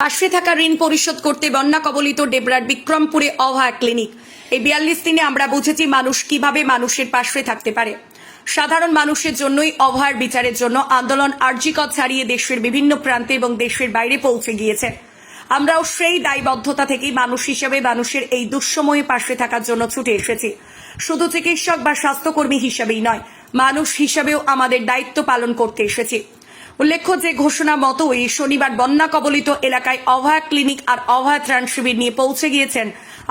পাশে থাকা ঋণ পরিশোধ করতে বন্যা কবলিত ডেবরার বিক্রমপুরে অভয়া ক্লিনিক। এই বিয়াল্লিশ দিনে আমরা বুঝেছি মানুষ কীভাবে মানুষের পাশে থাকতে পারে। সাধারণ মানুষের জন্যই অভয়ার বিচারের জন্য আন্দোলন আর্জিকত ছাড়িয়ে দেশের বিভিন্ন প্রান্তে এবং দেশের বাইরে পৌঁছে গিয়েছে। আমরাও সেই দায়বদ্ধতা থেকেই মানুষ হিসেবে মানুষের এই দুঃসময়ে পাশে থাকার জন্য ছুটে এসেছি। শুধু চিকিৎসক বা স্বাস্থ্যকর্মী হিসেবেই নয়, মানুষ হিসেবেও আমাদের দায়িত্ব পালন করতে এসেছি। উল্লেখ্য যে ঘোষণা মতোই শনিবার বন্যা কবলিত এলাকায় অভয়া ক্লিনিক আর অভয়া ত্রাণ শিবির নিয়ে পৌঁছে গিয়েছেন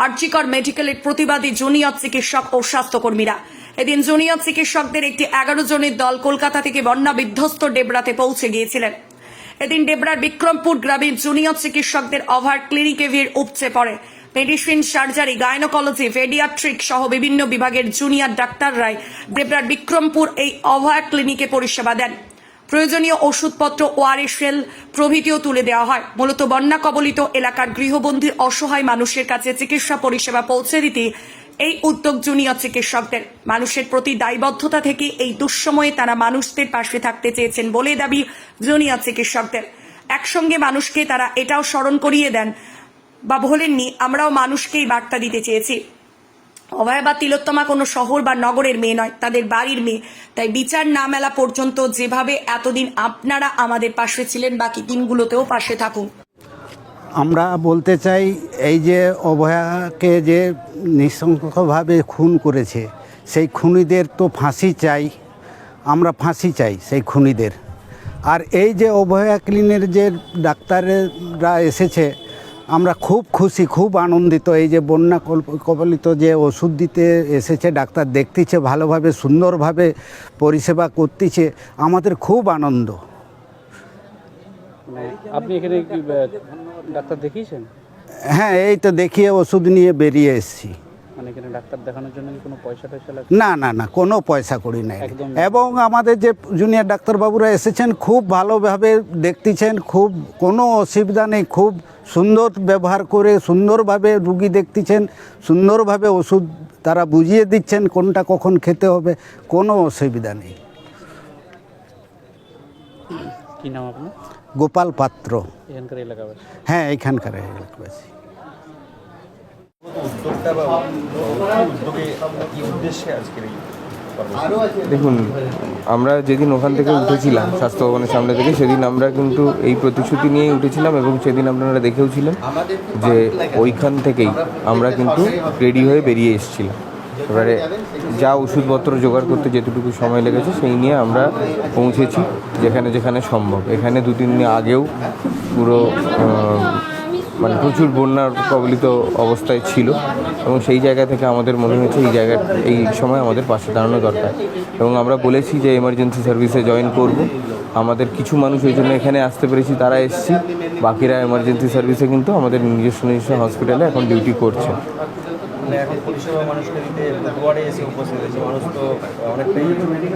আর্জিকর মেডিকেলের প্রতিবাদী জুনিয়র চিকিৎসক ও স্বাস্থ্যকর্মীরা। এদিন জুনিয়র চিকিৎসকদের একটি এগারো জনের দল কলকাতা থেকে বন্যা বিধ্বস্ত ডেবরাতে পৌঁছে গিয়েছিলেন। এদিন ডেবরার বিক্রমপুর গ্রামের জুনিয়র চিকিৎসকদের অভার ক্লিনিকে ভিড় উপচে পড়ে। মেডিসিন, সার্জারি, গাইনোকোলজি, পেডিয়াট্রিক সহ বিভিন্ন বিভাগের জুনিয়র ডাক্তাররাই ডেবরার বিক্রমপুর এই অভয়া ক্লিনিকে পরিষেবা দেন। প্রয়োজনীয় ওষুধপত্র ওআরএসএল প্রভৃতিও তুলে দেওয়া হয়। মূলত বন্যা কবলিত এলাকার গৃহবন্দী অসহায় মানুষের কাছে চিকিৎসা পরিষেবা পৌঁছে দিতে এই উদ্যোগ জুনিয়র চিকিৎসকদের। মানুষের প্রতি দায়বদ্ধতা থেকে এই দুঃসময়ে তারা মানুষদের পাশে থাকতে চেয়েছেন বলে দাবি জুনিয়র চিকিৎসকদের। একসঙ্গে মানুষকে তারা এটাও স্মরণ করিয়ে দেন বা বলেননি আমরাও মানুষকেই বার্তা দিতে চেয়েছি। অভয় বা তিলোত্তমা কোনো শহর বা নগরের মেয়ে নয়, তাদের বাড়ির মেয়ে। তাই বিচার না মেলা পর্যন্ত যেভাবে এতদিন আপনারা আমাদের পাশে ছিলেন, বাকি দিনগুলোতেও পাশে থাকুন। আমরা বলতে চাই, এই যে অভয়াকে যে নৃশংসভাবে খুন করেছে, সেই খুনিদের তো ফাঁসি চাই। আমরা ফাঁসি চাই সেই খুনিদের। আর এই যে অভয়া ক্লিনের যে ডাক্তাররা এসেছে আমরা খুব খুশি খুব আনন্দিত। এই যে বন্যা কবলিত যে ওষুধ দিতে এসেছে ডাক্তার দেখতেছে ভালোভাবে সুন্দরভাবে পরিষেবা করতেছে আমাদের খুব আনন্দ। আপনি এখানে ডাক্তার দেখিয়েছেন? হ্যাঁ এই তো দেখিয়ে ওষুধ নিয়ে বেরিয়ে এসেছি। মানে এখানে ডাক্তার দেখানোর জন্য কোনো পয়সা টয়সা লাগে না না না কোনো পয়সা করি নাই। এবং আমাদের যে জুনিয়র ডাক্তারবাবুরা এসেছেন খুব ভালোভাবে দেখতেছেন খুব কোনো অসুবিধা নেই খুব সুন্দর ব্যবহার করে সুন্দরভাবে রুগী দেখতেছেন সুন্দরভাবে ওষুধ তারা বুঝিয়ে দিচ্ছেন কোনটা কখন খেতে হবে কোনো অসুবিধা নেই। কি নাম আপনার? গোপাল পাত্র। এখানকার এলাকাবাসী। হ্যাঁ এখানকার এলাকাবাসী। উদ্যোগটা বা উদ্যোগে কি উদ্দেশ্যে আজকের এই দেখুন আমরা যেদিন ওখান থেকে উঠেছিলাম স্বাস্থ্য ভবনের সামনে থেকে সেদিন আমরা কিন্তু এই প্রতিশ্রুতি নিয়েই উঠেছিলাম এবং সেদিন আপনারা দেখেও ছিলেন যে ওইখান থেকেই আমরা কিন্তু রেডি হয়ে বেরিয়ে এসেছিলাম। এবারে যা ওষুধপত্র জোগাড় করতে যেটুকু সময় লেগেছে সেই নিয়ে আমরা পৌঁছেছি যেখানে যেখানে সম্ভব। এখানে দু তিন দিন আগেও পুরো মানে প্রচুর বন্যার কবলিত অবস্থায় ছিল এবং সেই জায়গা থেকে আমাদের মনে হয়েছে এই জায়গা এই সময় আমাদের পাশে দাঁড়ানো দরকার। এবং আমরা বলেছি যে এমার্জেন্সি সার্ভিসে জয়েন করব। আমাদের কিছু মানুষ ওই জন্য এখানে আসতে পেরেছি তারা এসেছি। বাকিরা এমার্জেন্সি সার্ভিসে কিন্তু আমাদের নিজস্ব নিজস্ব হসপিটালে এখন ডিউটি করছে। মানে এখন পরিষেবা মানুষকে দিতে দুয়ারে এসে উপস্থিত হয়েছে। মানুষ তো অনেকটাই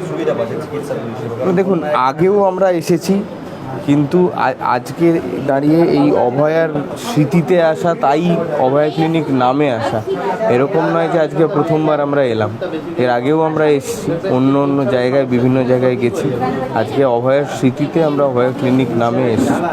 সুবিধা পাচ্ছে চিকিৎসা তো দেখুন আগেও আমরা এসেছি কিন্তু আজকে দাঁড়িয়ে এই অভয়ার স্মৃতিতে আসা, তাই অভয়া ক্লিনিক নামে আসা। এরকম নয় যে আজকে প্রথমবার আমরা এলাম। এর আগেও আমরা এসেছি, অন্য অন্য জায়গায়, বিভিন্ন জায়গায় গেছি। আজকে অভয়ার স্মৃতিতে আমরা অভয়া ক্লিনিক নামে এসেছি।